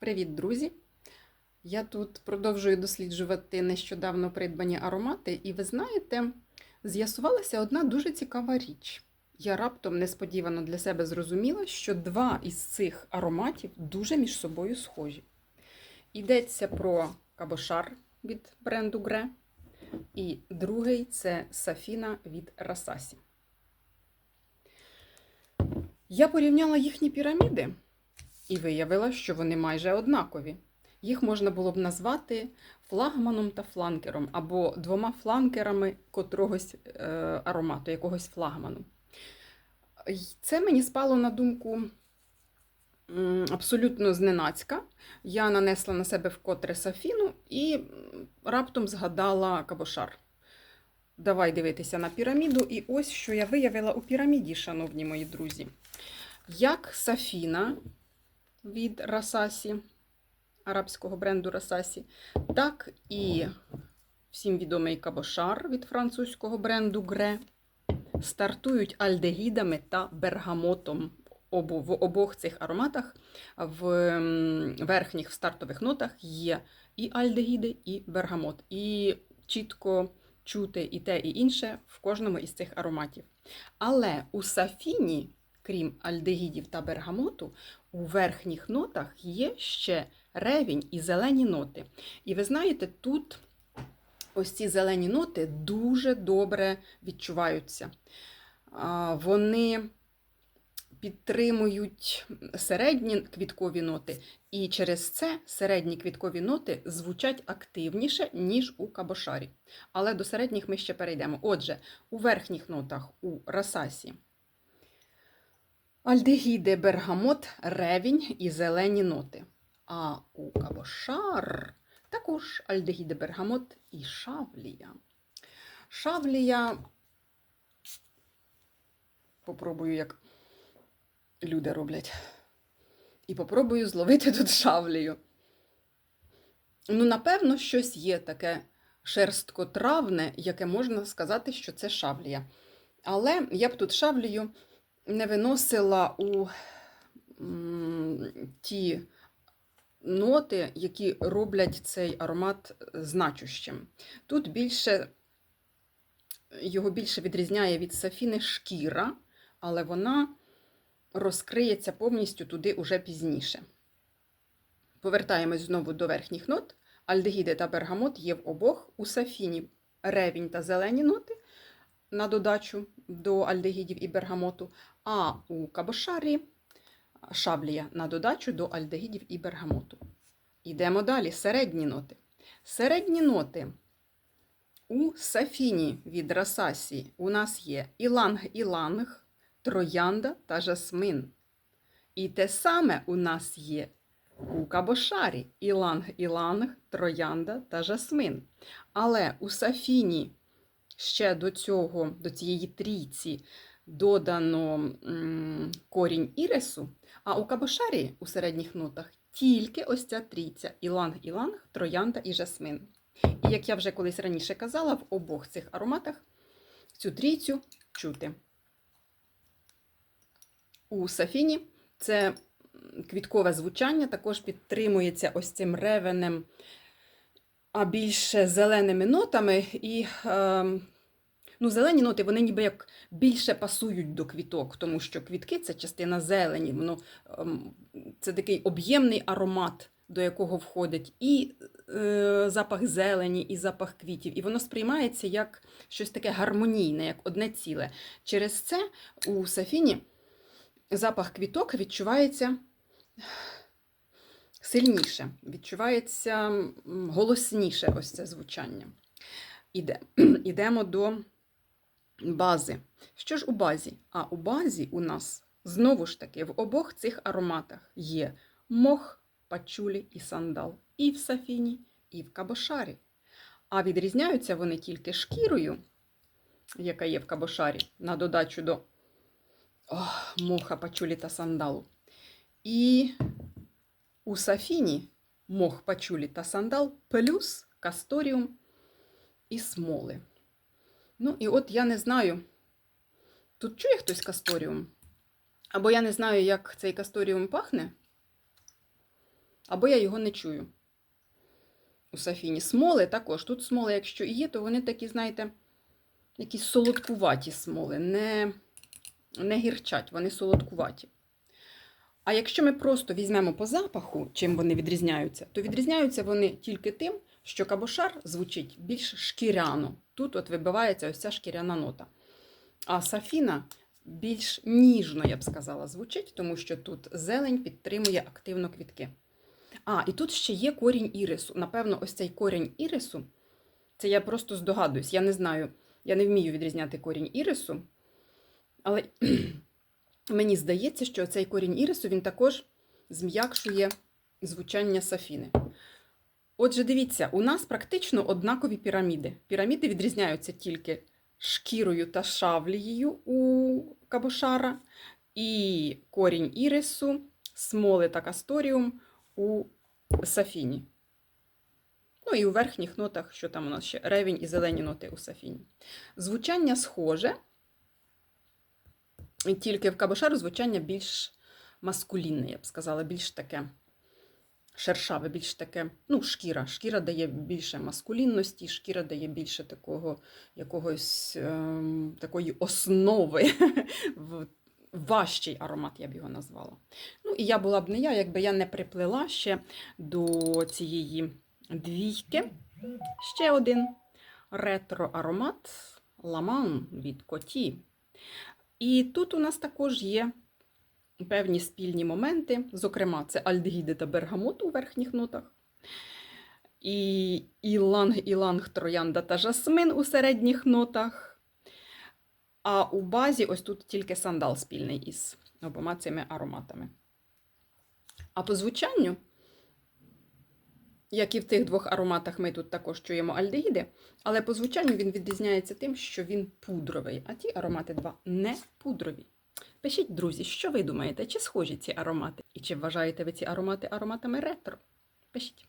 Привіт, друзі! Я тут продовжую досліджувати нещодавно придбані аромати, і ви знаєте, з'ясувалася одна дуже цікава річ. Я раптом несподівано для себе зрозуміла, що два із цих ароматів дуже між собою схожі. Йдеться про кабошар від бренду Гре, і другий це Сафіна від Расасі. Я порівняла їхні піраміди і виявила, що вони майже однакові. Їх можна було б назвати флагманом та фланкером, або двома фланкерами котрогось е, аромату, якогось флагману. Це мені спало на думку абсолютно зненацька. Я нанесла на себе вкотре сафіну і раптом згадала кабошар. Давай дивитися на піраміду. І ось що я виявила у піраміді, шановні мої друзі. Як Сафіна від Расасі, арабського бренду Расасі, так і всім відомий кабошар від французького бренду Гре стартують альдегідами та бергамотом. В обох цих ароматах в верхніх стартових нотах є і альдегіди, і бергамот. І чітко чути і те, і інше в кожному із цих ароматів. Але у сафіні, крім альдегідів та бергамоту, у верхніх нотах є ще ревінь і зелені ноти. І ви знаєте, тут ось ці зелені ноти дуже добре відчуваються. Вони підтримують середні квіткові ноти, і через це середні квіткові ноти звучать активніше, ніж у кабошарі. Але до середніх ми ще перейдемо. Отже, у верхніх нотах у расасі альдегіди, бергамот, ревінь і зелені ноти. А у кабошар також альдегіди, бергамот і шавлія. Шавлія, попробую, як люди роблять. І попробую зловити тут шавлію. Ну, напевно, щось є таке шерсткотравне, яке можна сказати, що це шавлія. Але я б тут шавлію не виносила у ті ноти, які роблять цей аромат значущим. Тут більше його більше відрізняє від сафіни шкіра, але вона розкриється повністю туди уже пізніше. Повертаємось знову до верхніх нот. Альдегіди та бергамот є в обох. У сафіні ревінь та зелені ноти на додачу до альдегідів і бергамоту, а у кабошарі шаблія на додачу до альдегідів і бергамоту. Йдемо далі. Середні ноти. Середні ноти у сафіні від Расасі у нас є іланг-іланг, троянда та жасмин. І те саме у нас є у кабошарі іланг-іланг, троянда та жасмин. Але у сафіні ще до цього, до цієї трійці додано корінь ірису, а у кабошарі у середніх нотах тільки ось ця трійця іланг-іланг, троянда і жасмин. І як я вже колись раніше казала, в обох цих ароматах цю трійцю чути. У сафіні це квіткове звучання також підтримується ось цим ревенем, а більше зеленими нотами. І е, ну, зелені ноти вони ніби як більше пасують до квіток, тому що квітки це частина зелені. Воно, е, це такий об'ємний аромат, до якого входить і е, запах зелені, і запах квітів. І воно сприймається як щось таке гармонійне, як одне ціле. Через це у сафіні запах квіток відчувається сильніше, відчувається голосніше ось це звучання. Іде. Ідемо до бази. Що ж у базі? А у базі у нас знову ж таки в обох цих ароматах є мох, пачулі і сандал. І в сафіні, і в кабошарі. А відрізняються вони тільки шкірою, яка є в кабошарі, на додачу до Ох, моха, пачулі та сандалу. І у сафіні мох, пачулі та сандал плюс касторіум і смоли. Ну, і от я не знаю, тут чує хтось касторіум? Або я не знаю, як цей касторіум пахне. або я його не чую. У Сафіні. Смоли також. Тут смоли, якщо і є, то вони такі, знаєте, якісь солодкуваті смоли, не, не гірчать, вони солодкуваті. А якщо ми просто візьмемо по запаху, чим вони відрізняються, то відрізняються вони тільки тим, що кабошар звучить більш шкіряно. Тут от вибивається ось ця шкіряна нота. А сафіна більш ніжно, я б сказала, звучить, тому що тут зелень підтримує активно квітки. А, і тут ще є корінь ірису. Напевно, ось цей корінь ірису, це я просто здогадуюсь, я не знаю, я не вмію відрізняти корінь ірису, але мені здається, що цей корінь ірису він також зм'якшує звучання сафіни. Отже, дивіться, у нас практично однакові піраміди. Піраміди відрізняються тільки шкірою та шавлією у кабошара, і корінь ірису, смоли та касторіум у сафіні. Ну і у верхніх нотах, що там у нас ще ревінь і зелені ноти у сафіні. Звучання схоже, тільки в кабошару звучання більш маскулінне, я б сказала, більш таке шершаве, більш таке, ну, шкіра. Шкіра дає більше маскулінності, шкіра дає більше такого якогось ем, такої основи важчий аромат, я б його назвала. Ну, і я була б не я, якби я не приплела ще до цієї двійки. Ще один ретро-аромат Ламан від Коті. І тут у нас також є певні спільні моменти. Зокрема, це альдегіди та бергамот у верхніх нотах. І іланг, іланг, троянда та жасмин у середніх нотах. А у базі ось тут тільки сандал спільний із обома цими ароматами. А по звучанню, як і в тих двох ароматах, ми тут також чуємо альдегіди, але по звучанню він відрізняється тим, що він пудровий, а ті аромати два не пудрові. Пишіть, друзі, що ви думаєте, чи схожі ці аромати? І чи вважаєте ви ці аромати ароматами ретро? Пишіть.